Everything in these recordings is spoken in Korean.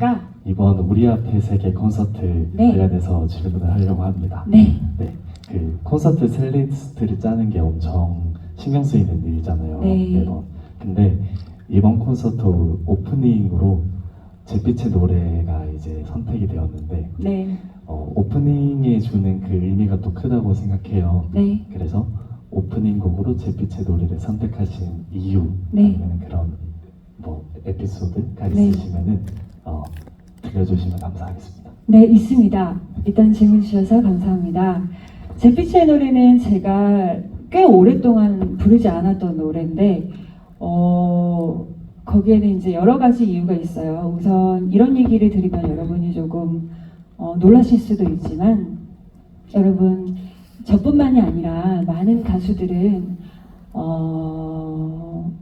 가 이번 우리 앞에 세계 콘서트 네. 관련해서 질문을 하려고 합니다. 네. 네, 그 콘서트 셀리스트를 짜는 게 엄청 신경 쓰이는 일이잖아요. 네. 매번. 근데 이번 콘서트 오프닝으로 잿빛의 노래가 이제 선택이 되었는데 네. 어, 오프닝에 주는 그 의미가 또 크다고 생각해요. 네. 그래서 오프닝 곡으로 잿빛의 노래를 선택하신 이유 네. 아니면 그런 뭐 에피소드가 네. 있으시면은 어, 들려주시면 감사하겠습니다. 네, 있습니다. 일단 질문 주셔서 감사합니다. 잿빛의 노래는 제가 꽤 오랫동안 부르지 않았던 노래인데, 어, 거기에는 이제 여러 가지 이유가 있어요. 우선 이런 얘기를 드리면 여러분이 조금 어, 놀라실 수도 있지만, 여러분, 저뿐만이 아니라 많은 가수들은, 어,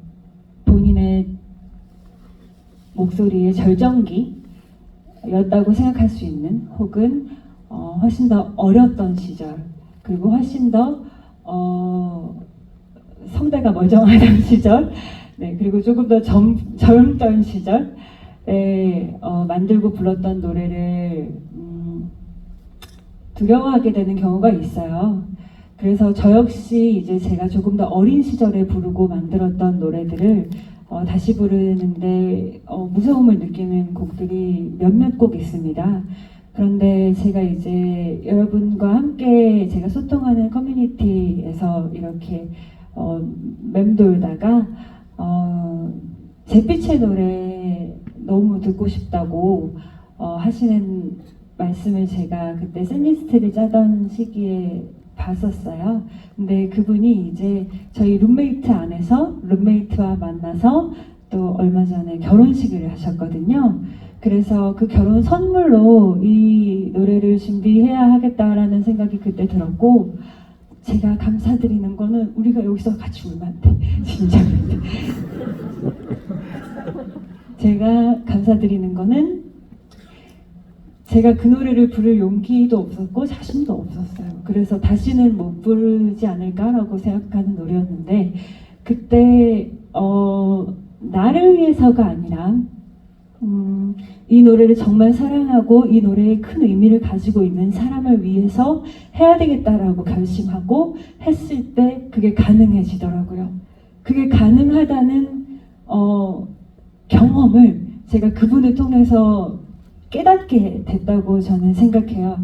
목소리의 절정기, 였다고 생각할 수 있는 혹은 어, 훨씬 더 어렸던 시절 그리고 훨씬 더 어, 성대가 멀쩡하던 시절 네, 그리고 조금 더 젊, 젊던 시절에 어, 만들고 불렀던 노래를 음, 두려워하게 되는 경우가 있어요. 그래서 저 역시 이제 제가 조금 더 어린 시절에 부르고 만들었던 노래들을 어, 다시 부르는데 어, 무서움을 느끼는 곡들이 몇몇 곡 있습니다. 그런데 제가 이제 여러분과 함께 제가 소통하는 커뮤니티에서 이렇게 어, 맴돌다가 어, 잿빛의 노래 너무 듣고 싶다고 어, 하시는 말씀을 제가 그때 샌리스트를 짜던 시기에 봤었어요. 근데 그분이 이제 저희 룸메이트 안에서 룸메이트와 만나서 또 얼마 전에 결혼식을 하셨거든요. 그래서 그 결혼 선물로 이 노래를 준비해야 하겠다라는 생각이 그때 들었고 제가 감사드리는 거는 우리가 여기서 같이 울면 안 돼. 진짜. 제가 감사드리는 거는 제가 그 노래를 부를 용기도 없었고 자신도 없었어요. 그래서 다시는 못 부르지 않을까라고 생각하는 노래였는데 그때 어, 나를 위해서가 아니라 음, 이 노래를 정말 사랑하고 이 노래에 큰 의미를 가지고 있는 사람을 위해서 해야 되겠다라고 결심하고 했을 때 그게 가능해지더라고요. 그게 가능하다는 어, 경험을 제가 그분을 통해서 깨닫게 됐다고 저는 생각해요.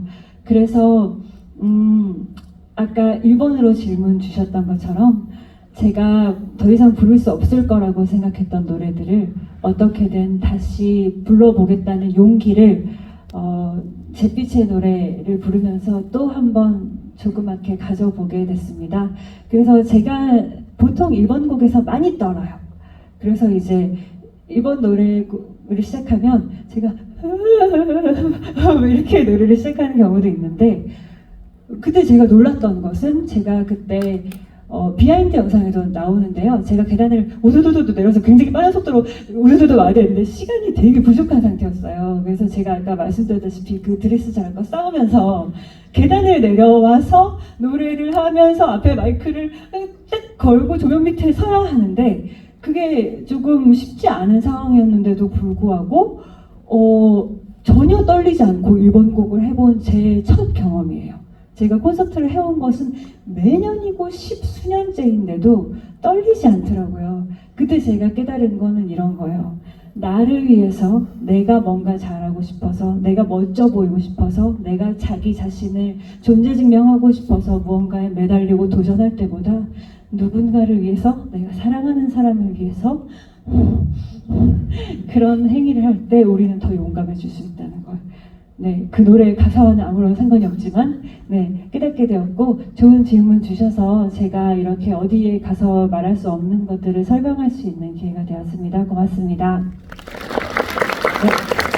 그래서 음, 아까 1번으로 질문 주셨던 것처럼 제가 더 이상 부를 수 없을 거라고 생각했던 노래들을 어떻게든 다시 불러보겠다는 용기를 어, 잿빛의 노래를 부르면서 또 한 번 조그맣게 가져보게 됐습니다. 그래서 제가 보통 1번 곡에서 많이 떨어요. 그래서 이제 1번 노래를 시작하면 제가 이렇게 노래를 시작하는 경우도 있는데 그때 제가 놀랐던 것은 제가 그때 어, 비하인드 영상에도 나오는데요. 제가 계단을 오도도도 내려서 굉장히 빠른 속도로 오도도도 와야 되는데 시간이 되게 부족한 상태였어요. 그래서 제가 아까 말씀드렸다시피 그 드레스 자랑과 싸우면서 계단을 내려와서 노래를 하면서 앞에 마이크를 딱 걸고 조명 밑에 서야 하는데 그게 조금 쉽지 않은 상황이었는데도 불구하고 어, 전혀 떨리지 않고 1번 곡을 해본 제 첫 경험이에요. 제가 콘서트를 해온 것은 매년이고 십수년째인데도 떨리지 않더라고요. 그때 제가 깨달은 거는 이런 거예요. 나를 위해서 내가 뭔가 잘하고 싶어서 내가 멋져 보이고 싶어서 내가 자기 자신을 존재 증명하고 싶어서 무언가에 매달리고 도전할 때보다 누군가를 위해서 내가 사랑하는 사람을 위해서 그런 행위를 할 때 우리는 더 용감해질 수 걸. 네, 그 노래의 가사와는 아무런 상관이 없지만, 네, 깨닫게 되었고, 좋은 질문 주셔서 제가 이렇게 어디에 가서 말할 수 없는 것들을 설명할 수 있는 기회가 되었습니다. 고맙습니다. 네.